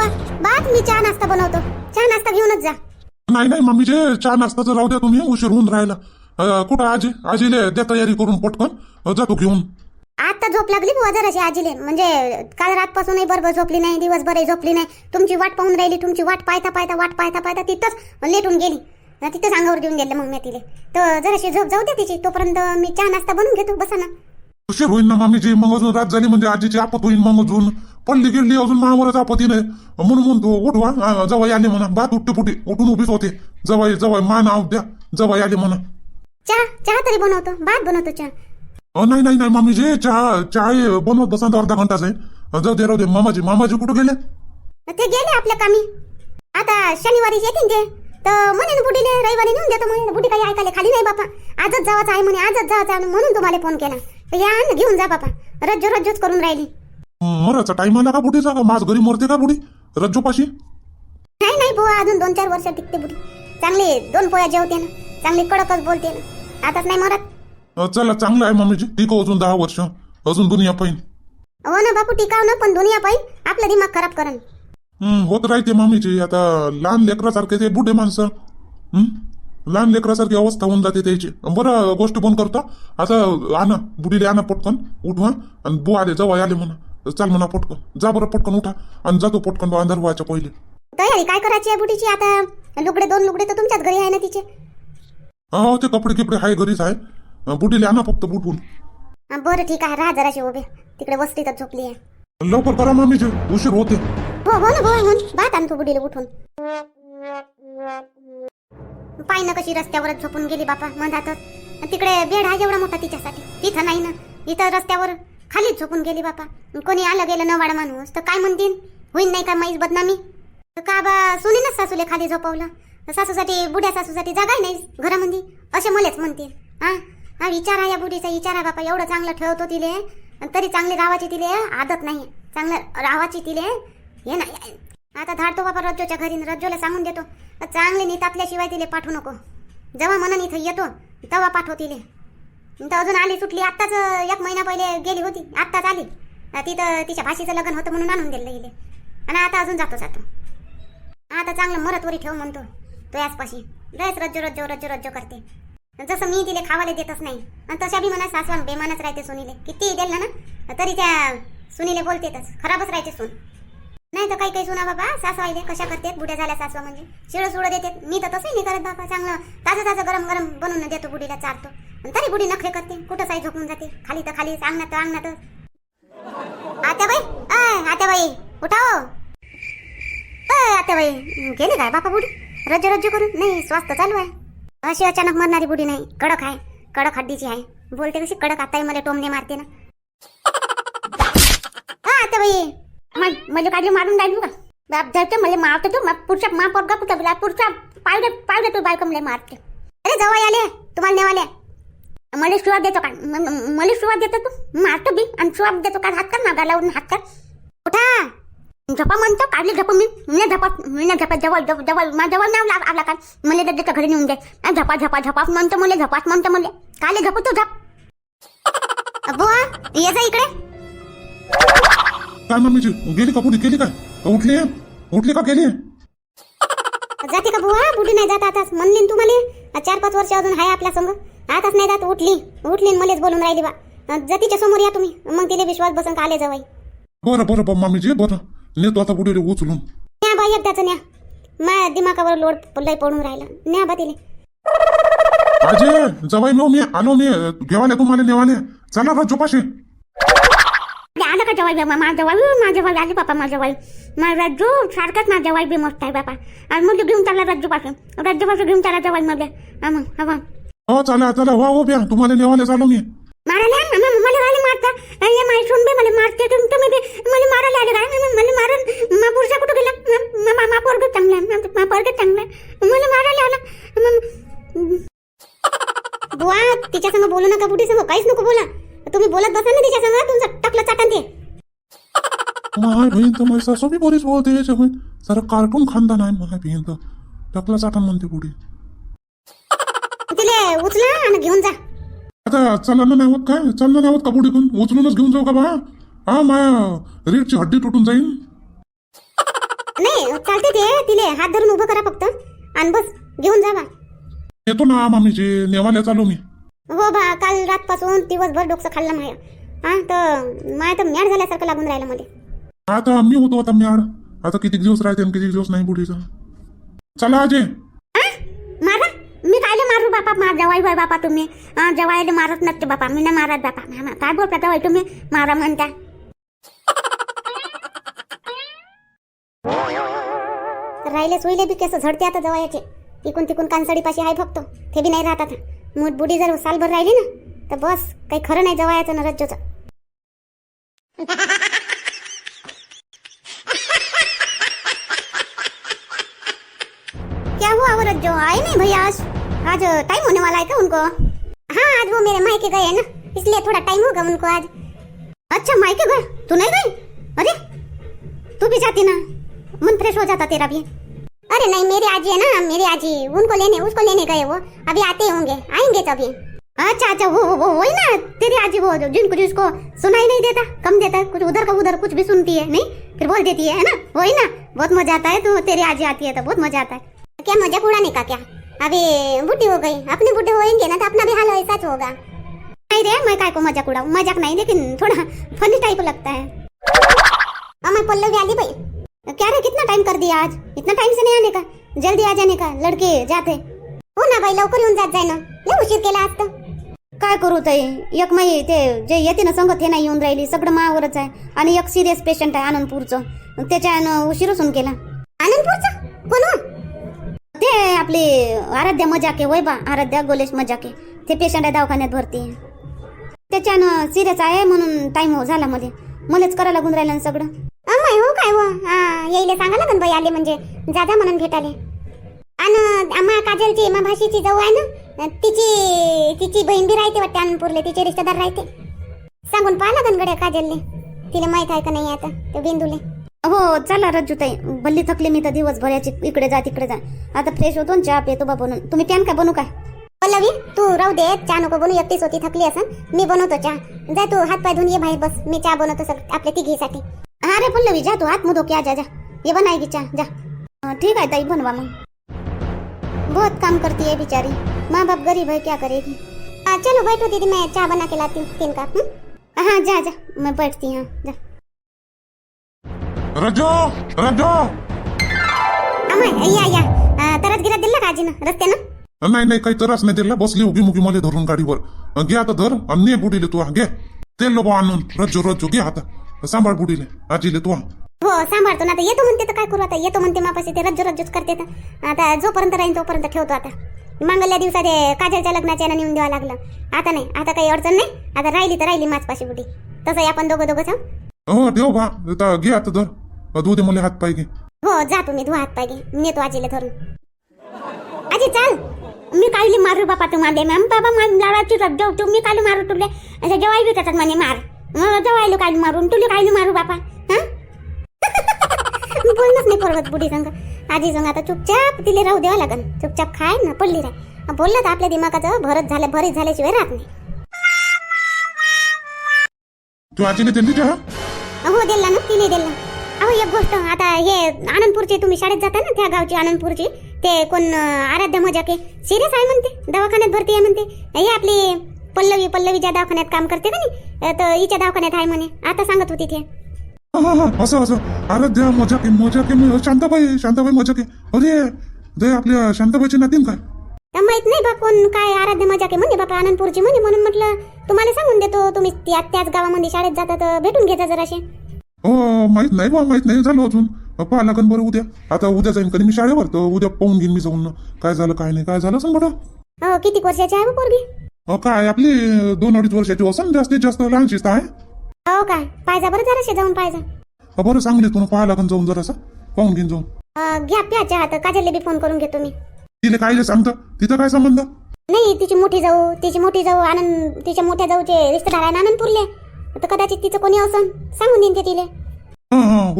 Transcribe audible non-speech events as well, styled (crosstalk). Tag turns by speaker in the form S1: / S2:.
S1: बुवा बा मी चहा नाश्ता बनवतो. चहा नाश्ता घेऊनच जा.
S2: नाही नाही मम्मीचे चहा नाश्ताचं राहू द्या तुम्ही उशीर होऊन राहिला. अं, कुठं आजी? आजीले द्या तयारी करून पटकन. अं, जातो घेऊन.
S1: आता झोप लागली बुवा जराशी आजीले. म्हणजे काल रातपासूनही बरोबर झोपली नाही दिवसभरही झोपली नाही. तुमची वाट पाहून राहिली तुमची वाट पाहता पाहता वाट पाहता पाहता तिथंच लेटून गेली. अं, तिथंच अंगावर देऊन गेले मग मी तिले. तर जराशी झोप जाऊ दे तिची तोपर्यंत मी चहा नाश्ता बनवून घेतो. बसा ना.
S2: उशीर होईल ना मामीची मग अजून रात झाली म्हणजे आजीची आपत होईल मग अजून पडली गिरली अजून मावरच आपत्ती नाही म्हणून म्हणतो उठवा अं, जवाई आले म्हणा बात उठते फुटे उठून उभीच होते. जवाई जवाई मान आव द्या. जवाई आले म्हणा
S1: चहा चहा तरी बनवतो. भात बनवतो चहा.
S2: नाही नाही नाही मामीजी चहा चहा हे बनवत बसा अर्धा घंटाच आहे. जाऊ दे राहू दे. मामाजी मामाजी कुठं गेले?
S1: ते गेले आपल्या कामी. आता शनिवारी येतील ते. तर म्हणे ना बुडीले रविवारी नेऊन देतो म्हणे. बुडी काही ऐकायला खाली नाही बापा. आजच जावाचं आहे म्हणे आजच जावाचं म्हणून तुम्हाला फोन केला. या घेऊन जा बापा. रज्जो रज्जोच करून राहिली.
S2: मराचा टाइम आला का बुढीचा? का माझ घरी मरते का बुडी रज्जोपाशी?
S1: नाही नाही बुवा अजून दोन चार वर्ष टिकते बुडी चांगली दोन पोया जेवते ना. चांगली कडकच बोलते ना. आताच नाही मरत.
S2: अं, चला चांगलं आहे मामीजी ठीक आहे अजून दहा वर्ष. अजून दुनिया पाहिजे
S1: हो ना बापू टिकाव ना पण दुनिया पाहिजे आपला दिमाग खराब करण.
S2: हम्म, होत राहते मामीची आता लहान लेकरासारखे ते बुढे माणसं हम्म? लहान लेकरासारखी अवस्था होऊन जाते त्याची. बरं गोष्ट पण करतो. आता आणा बुडीले आणा पटकन. उठवा आणि बु आले जवळ आले म्हणा. चाल म्हणा पटकन. जा बरं पटकन उठा आणि जातो पटकन अंधार व्हायच्या पहिले.
S1: तयारी काय करायची आहे बुडीची आता लुगडे दोन लुगडे तर तुमच्याच घरी आहे ना तिचे.
S2: हो ते कपडे किपडे हाय घरीच आहे. अं, बुडीले आणा फक्त बुटवून.
S1: हा, बरं ठीक आहे राहा जराशी उभे. तिकडे वस्तीतच झोपली आहे.
S2: लवकर करा मामीची उशीर होते.
S1: हो हो ना हो हो. भात आणतो बुडीला उठून. पाय ना कशी रस्त्यावरच झोपून गेली बापा मधातच तिकडे बेड आहे एवढा मोठा तिच्यासाठी. तिथं नाही ना इथं रस्त्यावर खालीच झोपून गेली बापा. कोणी आलं गेलं नवाड माणूस तर काय म्हणतील होईन नाही का माईच बदनामी? तर का बा सुनीनच सासूले खाली झोपवलं? सासूसाठी बुढ्या सासूसाठी जागाय नाही घरामध्ये असे मलेच म्हणतील हा? हा विचार आहे या बुढीचा विचारा बापा एवढं चांगलं ठेवतो तिले तरी चांगली रावाची तिले आदत नाही. चांगलं रावाची तिले हे नाही. आता धाडतो बाबा रज्जोच्या घरी रज्जोला सांगून देतो. चांगले नीत तिले पाठवू नको. जेव्हा मनाने इथं येतो तेव्हा पाठव तिले. तर अजून आली सुटली आत्ताच एक महिना पहिले गेली होती आत्ताच आली. तिथं तिच्या भाषेचं लग्न होतं म्हणून आणून दिलं इले आणि आता अजून जातो जातो आता चांगलं मरतवरी ठेव म्हणतो. तो याचपाशी. लयच रज्जो रज्जो रज्जो रज्जो करते. जसं मी तिले खावायला देतच नाही आणि तशा बी म्हणा सासवान बेमानच राहते सुनीले. कितीही देल ना तरी त्या सुनीले बोलतेतच खराबच राहते सून. नाही तर काही काही सुना बाबा सासवाईले कशा करतात? बुड्या झाल्या सासवा म्हणजे. शिळं सुळं देते मी तर तसंही नाही करत बाबा. चांगलं ताजं ताजं गरम गरम बनवून देतो बुडीला चारतो. आणि तरी बुडी नखरे करते. कुठं साई झोपून जाते? खाली तर खाली अंगणात तर अंगणातच. आत्याबाई? आय आत्याबाई उठाओ. अय, आत्याबाई गेली काय बापा बुडी? रज्जो रज्जो करून? नाही स्वास्थ्य चालू आहे. अशी अचानक मरणारी बुडी नाही. कडक आहे. कडक हड्डीची आहे. बोलते कशी कडक आताही मला टोमने मारते ना. हा आत्याबाई मग मला काढली मारून राहिली का बाप जायचं मला मारतो तू. मग पुढच्या मा पोरगा कुठं गेला? पुढचा पाय पाय तू बायका मला मारते. अरे जवळ आले. तुम्हाला नेवाले मला सुवाद देतो का? म- म- मला सुवाद देतो तू? मारतो बी आणि सुवाद देतो का? हात कर ना गालावरून हात कर. उठा. झपा म्हणतो काढली झपा मी. मी झपा मी नाही झपा जवळ जवळ माझ्या जवळ नाव लाव आपला काय मला त्याच्या घरी नेऊन दे. आ, झपा झपा झपा म्हणतो मला झपास म्हणतो मला. काले झपू तू झप. बुवा ये जा इकडे.
S2: काय मामीची गेली का बुडी गेली काय का? उठली उठली का? गेली
S1: जाते का बुवा? बुडी नाही जात आताच. म्हणली तुम्हाला चार पाच वर्ष अजून आहे आपल्या संग. आताच नाही जात उठली. उठली मलाच बोलून राहिली बा. जातीच्या समोर या तुम्ही. मग तिला विश्वास बसन का आले जवाई
S2: बरं बरं बरं मामीजी बरं नेतो आता बुडीले उचलून.
S1: न्या बा एकदाच न्या. माझ्या दिमागावर लोड लय पडून राहिला. न्या बा तिले.
S2: आजे जवाई नो मी आलो मी. घेवाले तुम्हाला नेवाले. चला रज्जोपाशी
S1: ते आलं का जवाई बाबा माझा जवाई माझ्या जवाई आली बापा माझ्या जवाई माझा रज्जू सारखाच माझा जवाई बी मस्त आहे बापा. आणि मुली घेऊन चालला रज्जू पासून रज्जू पासून घेऊन चालला जवाई मध्ये हा मग हा
S2: हो चला चला वा हो ब्या तुम्हाला नेवाले चालू मी
S1: मारायला आण ना, म- मला वाले मारता. आणि हे माय सून बी मला मारते. तुम तुम्ही बी मला मारायला आले काय म- मला मारून मा पुरुषा कुठं गेला? म- म- मा मा पोरग चांगला आहे. मा- मा पोरग चांगला आहे. मला मारायला आला. म- बुवा तिच्या संग बोलू नका बुटी संग काहीच नको बोला. तुम्ही बोलत बसा ना तिच्या संग तुमचं टकलं चाटन ते.
S2: माय बहीण तर माझी सासू बी बरीच बोलते याच्या बहीण सारं कार्टून खानदान आहे माय बहीण तर. टकला चाटण म्हणते पुढे.
S1: उचला आणि घेऊन जा.
S2: आता चालणं नाही होत काय? चालणं नाही होत का उचलूनच घेऊन जाऊ का बा? हा माया रीडची हड्डी तुटून जाईल
S1: नाही चालते ते. तिले हात धरून उभं करा फक्त. आणि बस घेऊन जा बा.
S2: येतो ना मामीची नेवाल्या चालू मी.
S1: हो बा काल रातपासून दिवसभर डोकं खाल्लं माय. हा तर माय तर मॅड झाल्यासारखं लागून राहिलं मध्ये
S2: आता मी होतो आता म्याड. आता किती दिवस राहते आणि किती दिवस नाही बुढीचा चला अजय
S1: हा? मारा मी कायले मारू बापा मार जवाई बाय बापा तुम्ही. हा, जवाईले मारत नसते बापा मी नाही मारत बापा. काय बोलता जवाई तुम्ही? मारा म्हणता राहिले सोयले बी केस झडते आता जवायाचे. इकून तिकून कानसडी पाशी आहे फक्त. ते बी नाही राहत आता. मूठ बुडी जर सालभर राहिली ना तर बस काही खरं नाही जवायाचं ना रज्जोचं. क्या हुआ वो रज्जो? आए नहीं भैया आज? आज टाइम होने वाला है क्या उनको? हाँ आज वो मेरे मायके गए हैं ना, इसलिए थोड़ा टाइम होगा उनको आज। अच्छा मायके गए? तू नहीं गई? अरे, तू भी जाती ना। मन फ्रेश हो जाता तेरा भी। अरे नहीं, मेरे आजी है ना, मेरे आजी। उनको लेने, उसको लेने गए वो। अभी आते होंगे, आएँगे तभी। अच्छा अच्छा वो वो वही ना, तेरी आजी वो जिनको, जिसको सुनाई नहीं देता, कम देता कुछ उधर का उधर कुछ भी सुनती है, नहीं? फिर बोल देती है ना? वही ना, बहुत मज़ा आता है तो तेरी आजी आती है तो बहुत मज़ा आता है। क्या, मज़ाक उड़ाने का क्या? अभी बुढ़ी हो गई. अपने बुढ़े होएंगे ना तो अपना भी हाल ऐसा होगा. नहीं रे मैं काय को मजाक उड़ाऊ? मजाक नहीं लेकिन थोड़ा फनी टाइप लगता है. मैं पल्लवी आली भाई. क्या रे कितना टाइम कर दिया आज? इतना टाइम से नहीं आने का? जल्दी आ जाने का लड़के जाते. हो ना बाई लवकर येऊन जात जाय ना लय उशीर केला आज तर काय करू ताई? एक माई ते जे येते ना संगत हे नाही येऊन राहिली. सगळं मावरच आहे. आणि एक सिरियस पेशंट आहे आनंदपूरचं. त्याच्यानं उशीर होऊन केला. आनंदपूरचं? कोण हो? ते आपली आराध्या मजाके वय बा आराध्या गोलेश मजाके. ते पेशंट आहे दवाखान्यात भरती. त्याच्यानं सिरियस आहे म्हणून टाइम हो झाला मध्ये मलाच करायला लागून राहिलं सगळं. अम्माय हो काय हो? हा येईले सांगा लागन बाई आले म्हणजे. जादा म्हणून भेटाले. आणि आम्हा काजलची मा भाषेची जाऊ आहे ना तिची तिची बहीण बी राहते वाटते आनंदपूरले तिचे रिश्तेदार राहते. सांगून पाहा लागन गड्या काजलले. तिला माहीत आहे का नाही आता ते बिंदूले. हो चला रज्जूताई भल्ली थकले मी तर दिवसभर याची. इकडे जा तिकडे जा. आता फ्रेश होतो आणि चहा पितो बा बनून. तुम्ही प्यान काय बनू काय? पल्लवी तू राहू दे. चहा नको बनू. एकटीच होती थकली असन. मी बनवतो चहा. जा तू हात पाय धुवून ये बाहेर बस. मी चहा बनवतो सग आपल्या तिघीसाठी. हा रे पल्लवी जा तू. हात मुधो क्या जा जा. ये बनाएगी चहा. जा. हाँ, ठीक है ताई बनवा मग. बहुत काम करती है बिचारी. माँ बाप गरीब है क्या करेगी आ, चलो बैठो दीदी मैं चाय बना के लाती हूँ. तीन हम्म? हाँ जा जा. मैं बैठती हूँ. जा.
S2: रजो रजो
S1: अमय या या आ, तरच गिरत दिला का आजीनं रस्त्यानं
S2: नाही नाही काही त्रास नाही दिला बसली उगी मुगी मला धरून गाडीवर अं, घे आता धर आणि ने बुडीले तू घे तेल लो बा आणून रज्जो रज्जो घे आता सांभाळ बुडीले आजीले तू
S1: हो सांभाळतो ना आता येतो म्हणते तर काय करू आता येतो म्हणते मापाशी ते रज्जू रज्जूच करते तर आता जोपर्यंत राहीन तोपर्यंत ठेवतो आता मांगल्या दिवसात हे काजलच्या लग्नाच्या यानं नेऊन द्यावं लागलं आता नाही आता काही अडचण नाही आता राहिली तर राहिली माझपाशी बुडी तसंही आपण दोघं दोघं जाऊ
S2: हो ठेव बा आता घे आता धर धुऊ दे मला हात पाय घे.
S1: हो जा तुम्ही धुवा हात पाय घे. नेतो आजीला धरून. आजी चाल. मी कायली मारू बापा तुम्हाला? मॅम बाबा मा लाडाची रद्द तुम्ही कायली मारू तुले? असं जेवाय बी त्याच्यात म्हणे मार. जेवायला कायली मारून? तुले कायली मारू बापा? हा? (laughs) बोलणंच नाही परवत बुढी संग आजी संग आता चुपचाप तिले राहू द्यावं लागन. चुपचाप खाय ना पडली राह बोललं तर आपल्या दिमागाचं भरत झालं भरीत झाल्याशिवाय राहत नाही.
S2: तू आजीने दिली
S1: हो दिला ना तिने दिला अहो एक गोष्ट आता हे आनंदपूरचे तुम्ही शाळेत जाता ना त्या गावची आनंदपूरची ते कोण आराध्या मजाके सिरियस आहे म्हणते दवाखान्यात भरती आहे म्हणते. हे आपली पल्लवी पल्लवी ज्या दवाखान्यात काम करते का नाही? अं, तर हिच्या दवाखान्यात आहे म्हणे आता सांगत होती ते.
S2: हा हा हा असं असं. आराध्या मजाके मजाके म- शांताबाई शांताबाई मजाके. अरे ते आपल्या शांताबाईची नातीन काय?
S1: तर माहीत नाही बा कोण काय आराध्य मजाके म्हणे बापा आनंदपूरची म्हणे म्हणून म्हटलं तुम्हाला सांगून देतो तुम्ही त्या त्याच गावामध्ये शाळेत जाता तर भेटून घ्यायचा जराशे
S2: हो माहीत नाही बा माहीत नाही. झालं अजून. पाहा लागन बरं उद्या? आता उद्या जाईन कधी मी शाळेवर? तर उद्या पाहून घेईन मी जाऊन. काय झालं काय नाही काय झालं सांग बरं.
S1: हो किती वर्षाची आहे पोरगी?
S2: अहो, काय आपली दोन अडीच वर्षाची असन जास्तीत जास्त लहान शिस्त आहे.
S1: हो काय? पाहिजा बरं जराशे जाऊन पाहिजा.
S2: अहो, बरं सांगली तुला पाहा लागन जाऊन जरासं? पाहून घेईन जाऊन.
S1: अं, घ्या प्या चहा तर. काजलले बी फोन करून घेतो मी.
S2: तिने कायले सांगतं? तिथं काय संबंध?
S1: नाही तिची मोठी जाऊ तिची मोठी जाऊ आनंद तिच्या मोठ्या जाऊचे रिश्तेदार आहे ना आनंदपूरले? तर कदाचित तिचं कोणी असं सांगून देईन ते तिले.
S2: हो.